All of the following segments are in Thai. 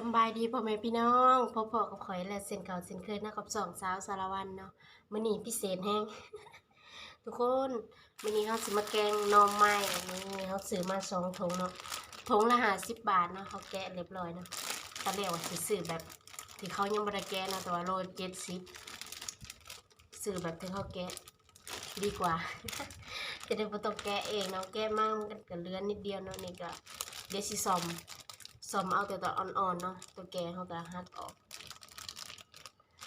สบายดีพ่อแม่พี่น้องพ่อพ่อกับข่อยและเส้นเก่าเส้นเคยนะกับสองสาวสารวันเนาะมื้อนี้พิเศษแฮงทุกคนมื้อนี้เฮาสิมาแกงน่อไม้นี่เฮาซื้อมาสองถงเนาะถงละ50บบาทเนาะเขาแกะเรียบร้อยเนาะตอนแรกว่าสิซื้อแบบที่เขายังบ่ได้แกะนะแต่ว่าโล70ซื้อแบบที่เขาแกะดีกว่า จะได้บ่ต้องแกะเองเนาะแกะมามันก็เลือนนิดเดียวเนาะนี่ก็เดี๋ยวสิซอม สมเอาแต่ตัวอ่อนๆเนาะตัวแกงเขาก็หักออก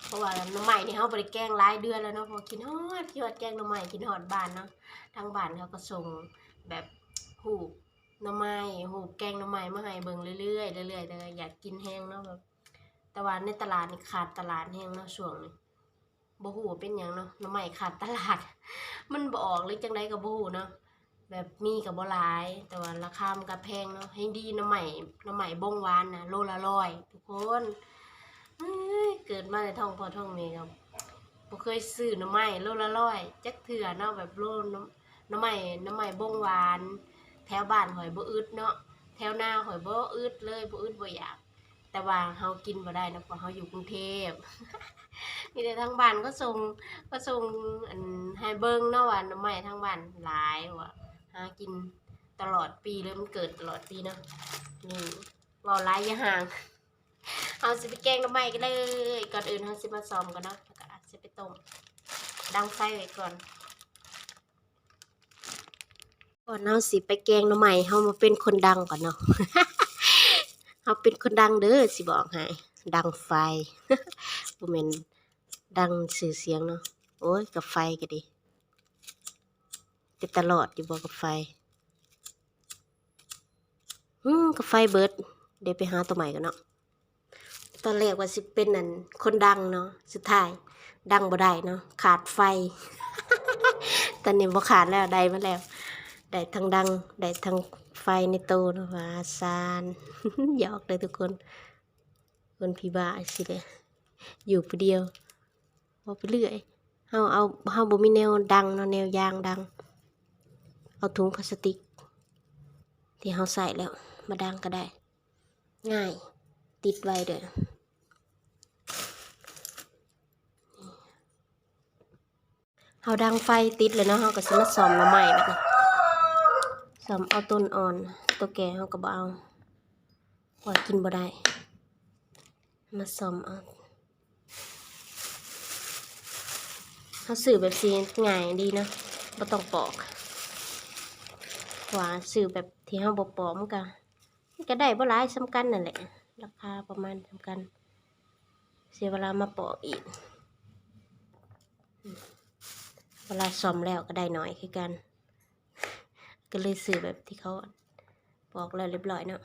เพราะว่าน้ำใหม่นี่เขาบริแกงหลายเดือนแล้วเนาะพอกินฮอดกินฮอดแกงน้ำใหม่กินฮอดบ้านเนาะทางบ้านเขาก็ส่งแบบหูบน้ำใหม่หูบแกงน้ำใหม่มาให้เบิ่งเรื่อยๆเรื่อยๆแต่อยากกินแห้งเนาะแบบแต่ว่าในตลาดนี่ขาดตลาดแห้งเนาะช่วงนี้บ่ฮู้ว่าเป็นยังเนาะน้ำใหม่ขาดตลาด มันบอกหรือจังไดก็บ่ฮู้เนาะ แบบมีกับบ่หลาย แต่ว่าราคามันก็แพงเนาะให้ดีน้ำใหม่น้ำใหม่บงหวานนะโลละร้อยทุกคนเอ้ยเกิดมาในท้องพ่อท้องแม่ครับบ่เคยซื้อน้ำใหม่โลละร้อยจักเถื่อเนาะแบบโลน้ำน้ำใหม่น้ำใหม่บงหวาน แถวบ้านหอยบ่อึดเนาะแถวหน้าหอยบ่อึดเลยบ่อึดบ่อยาก แต่ว่าเฮากินบ่ได้นะเพราะเฮาอยู่กรุงเทพมีแต่ทางบ้านก็ส่งก็ส่งอันให้เบิ่งเนาะว่าน้ำใหม่ทางบ้านหลายว่ะ หากินตลอดปีเลยมันเกิดตลอดปีเนาะนี่เว่าร้ายอยาห่างเอาสิไปแกงน้ำใหม่กันเลย ก่อนอื่นเราสิมาซ้อมกันเนาะแล้วก็อาจจะไปต้มดังไฟไว้ก่อนก่อนเราสิไปแกงน้ำใหม่เฮามาเป็นคนดังก่อนเนาะเฮาเป็นคนดังเด้อสิบอกให้ดังไฟบ่แม่นดังสื่อเสียงเนาะโอ้ยกับไฟก็ดี ติดตลอดอยู่บ่กับไฟอืมกับไฟเบิร์ดเดี๋ยวไปหาตัวใหม่กันเนาะตอนแรกว่าสิเป็นนั่นคนดังเนาะสุดท้าย ดังบ่ได้เนาะขาดไฟ ตอนนี้บ่ขาดแล้วได้มาแล้วได้ทั้งดังได้ทั้งไฟในตู้นะว่าซานหยอกเลยทุกคน คนพี่บ้าสิเลยอยู่ผู้เดียวว่าไปเรื่อยเฮาเอาเฮาบ่มีแนวดังเนาะแนวยางดัง เอาถุงพลาสติก ที่เราใส่แล้ว มาดังก็ได้ ง่าย ติดไว้เด้อเราดังไฟติดเลยเนาะเราก็สิมาซ่อมน้ำใหม่แล้วก็ซ่อมเอาต้นอ่อน ตัวแก่เราก็บ่เอาว่ากินบ่ได้ มาซ่อมเอาเขาสื่อแบบสีง่ายดีเนาะบ่ต้องปอก ว่าซื้อแบบที่เฮาบ่ปลอมก็มันก็ได้บ่หลายสำคัญนั่นแหละ ราคาประมาณสำคัญเสียเวลามาปอกอีก เวลาซ่อมแล้วก็ได้หน่อยคือกัน ก็เลยซื้อแบบที่เขาปอกแล้วเรียบร้อยเนาะ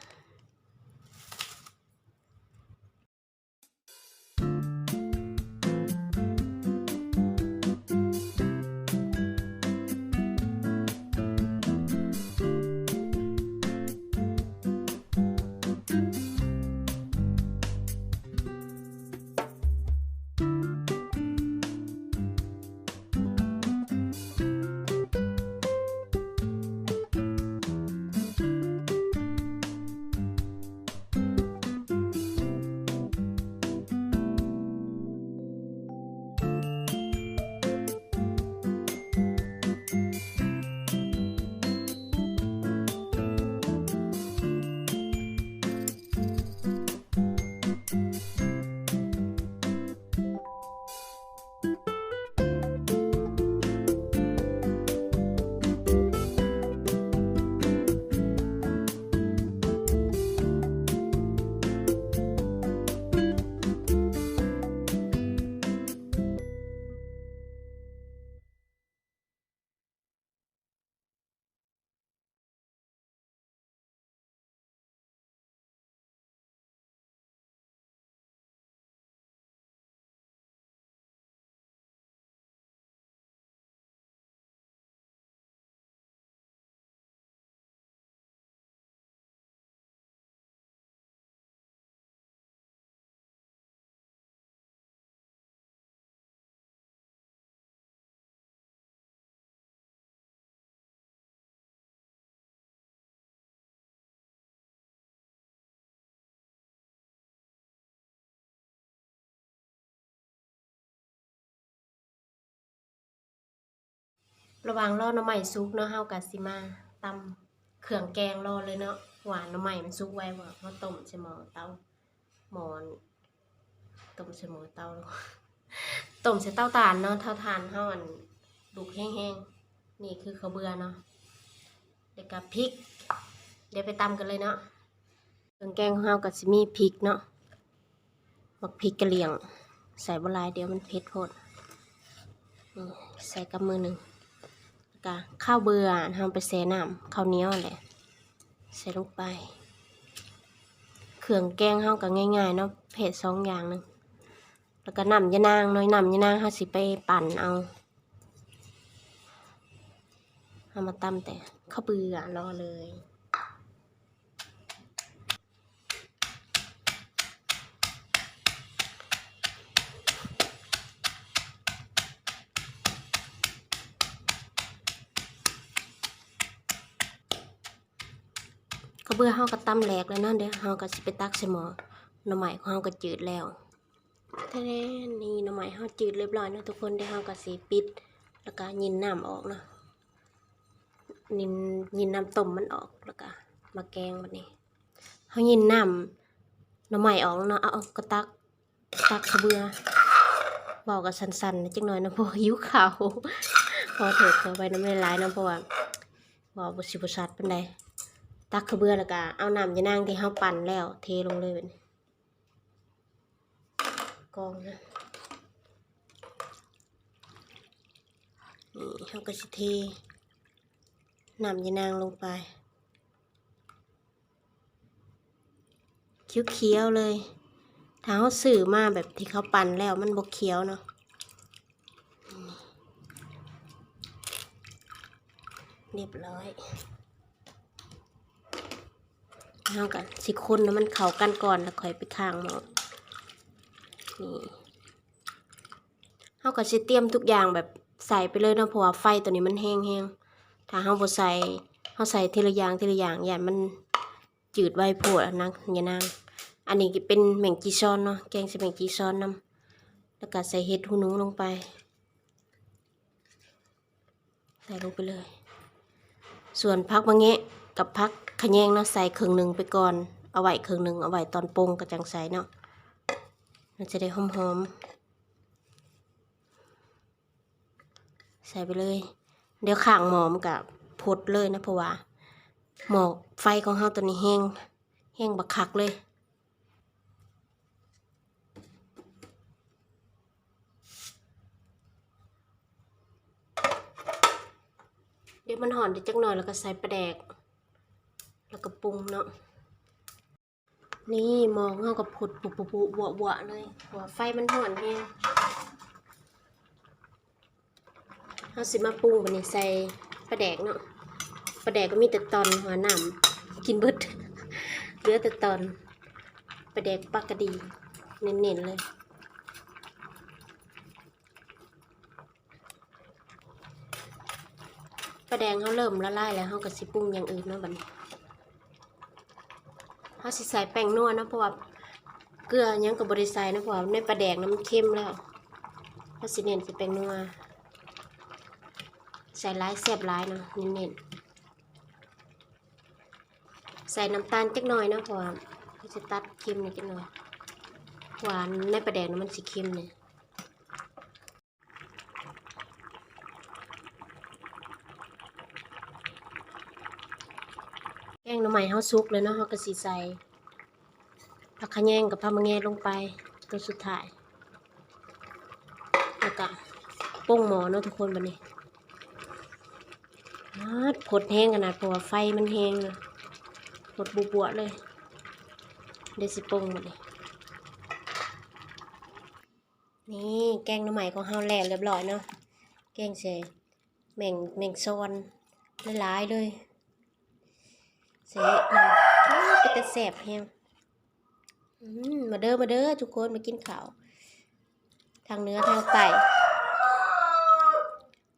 ระหว่างรอหน้ำใหม่ซุกเนาะเฮาก็สิมาตำเครื่องแกงรอเลยเนาะหวานหน้ำใหม่มันซุกไว้บ่เฮาต้มใส่หม้อเตาหม้อต้มใส่หม้อเตาต้มใส่เตาถ่านเนาะเตาถ่านเฮาอันลูกแห้งๆนี่คือข้าวเบื่อเนาะแล้วก็พริก เดี๋ยวไปตำกันเลยเนาะเครื่องแกงของเฮาก็สิมีพริกเนาะบักพริกกะเหรี่ยง ใส่บหลายเดี๋ยวมันเผ็ดโพดใส่กับมือหนึ่ง ก็ข้าวเบื่อทำไปแช่น้ำข้าวเหนียวแหละใส่ลงไปเครื่องแกงเฮาก็ง่ายๆเนาะเผ็ดสองอย่างหนึงแล้วก็น้ำยะนางน้อยน้ำยะนางเฮาสิไปปั่นเอาเอามาตำแต่ข้าวเบื่อรอเลย เบื่อเฮาก็ตำแหลกแล้วเนาะเดี๋ยวเฮาก็สิไปตักใส่หม้อหน่อไม้ของเฮาก็จืดแล้วแท้นี่หน่อไม้เฮาจืดเรียบร้อยเนาะทุกคนเดี๋ยวเฮาก็สิปิด แล้วก็ยินน้ำออกเนาะยินยินน้ำต้มมันออกแล้วก็มาแกงบัดนี้เฮายินน้ำหน่อไม้ออกแล้วเนาะเอาก็ตักตักขาวเบื่อเบากับสันๆจักหน่อยนะเพราะว่าหิวข้าวพอเถิดเข้าไปน้ำไม่ร้ายนะเพราะว่าเบาบ่สิบ่ชัดปานใด ตักขเบือแล้วก็เอาน้ำยานางที่เฮาปั่นแล้ว เทลงเลยแบบนี้กองนะนี่เฮาก็สิเทน้ำยานางลงไปเขียวๆเลยถ้าเฮาซื้อมาแบบที่เขาปั่นแล้วมันบ่เขียวเนาะเรียบร้อย เฮากันสิคนนะมันเข้ากันก่อนแล้วค่อยไปข้างหมอนี่เฮาก็สิเตรียมทุกอย่างแบบใส่ไปเลยเนาะเพราะว่าไฟตัวนี้มันแห้งๆถ้าเฮาบ่ใส่เฮาใส่ทีละอย่างทีละอย่างอย่ามันจืดไวโพดนะอย่านางอันนี้ก็เป็นแมงจีซอนเนาะแกงใส่แมงจีซอนนํแล้วก็ใส่เห็ดหูหนูลงไปใส่ลงไปเลย ส่วนพักบางแงะกับพัก ขะแยงเนาะใส่ครึ่งหนึ่งไปก่อน เอาไว้ครึ่งหนึ่งเอาไว้ตอนปรุงกระจังใส่เนาะมันจะได้หอมๆ ใส่ไปเลย เดี๋ยวข้างหมอมกับพดเลยนะเพราะว่าหมอกไฟของเฮาตัวนี้แห้งแห้งบักคักเลยเดี๋ยวมันหอนเดี๋ยวจักหน่อยแล้วก็ใส่ปลาแดก แล้วก็ปรุงเนาะนี่มองเฮากับผุดปุปุปุบวบวเลยหัวไฟมันหอนแฮงเฮาสิมาปรุงบัดนี้ใส่ปลาแดกเนาะปลาแดกก็มีแต่ตอนหัวหนำกินเบิดเหลือแต่ตอนปลาแดกปลากระดีเน้นๆเลยปลาแดงเขาเริ่มละลายแล้วเขาก็สิปรุงอย่างอื่นเนาะบัดนี้ เขาสิใส่แป้งนัวนะเพราะว่าเกลือยังกับบริใส่นะเพราะว่าในปลาแดงน้ำมันเค็มแล้วเขาสิเน้นใส่แป้งนัวใส่ร้ายแซ่บร้ายเนาะเน้นๆใส่น้ำตาลจักหน่อยนะเพราะว่าเขาจะตัดเค็มนิดจักหน่อยหวานในปลาแดงน้ำมันสีเค็มเนี่ย แกงหน่อไม้เฮาสุกเลยเนาะเฮาก็สิใส่ผักขะแยงกับผักมะแงลงไปตัวสุดท้ายแล้วก็ป้งหมอเนาะทุกคนบัดนี้ฮัดผดแห้งขนาดเพราะว่าไฟมันแห้งนะผดบุบวๆเลยเดี๋ยวสิป้งบัดนี้นี่แกงหน่อไม้ของเฮาแล้วเรียบร้อยเนาะแกงใส่แม่งแม่งซอนหลายๆเลย เสร็จแล้วเป็นแต่แสบแฮงมาเด้อมาเด้อทุกคนมากินข้าวทางเนื้อทางไต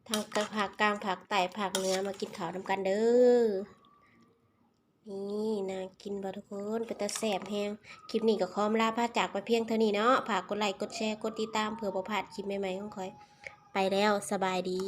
ทางกลางผักกลางผักไตผักเนื้อมากินข้าวนำกันเด้อนี่น่ากินบ่ทุกคนเป็นแต่แสบแฮงคลิปนี้ก็ขอมลาพาจากไปเพียงเท่านี้เนาะฝากกดไลค์กดแชร์กดติดตามเผื่อบ่พลาดคลิปใหม่ๆของคอย ไปแล้วสบายดี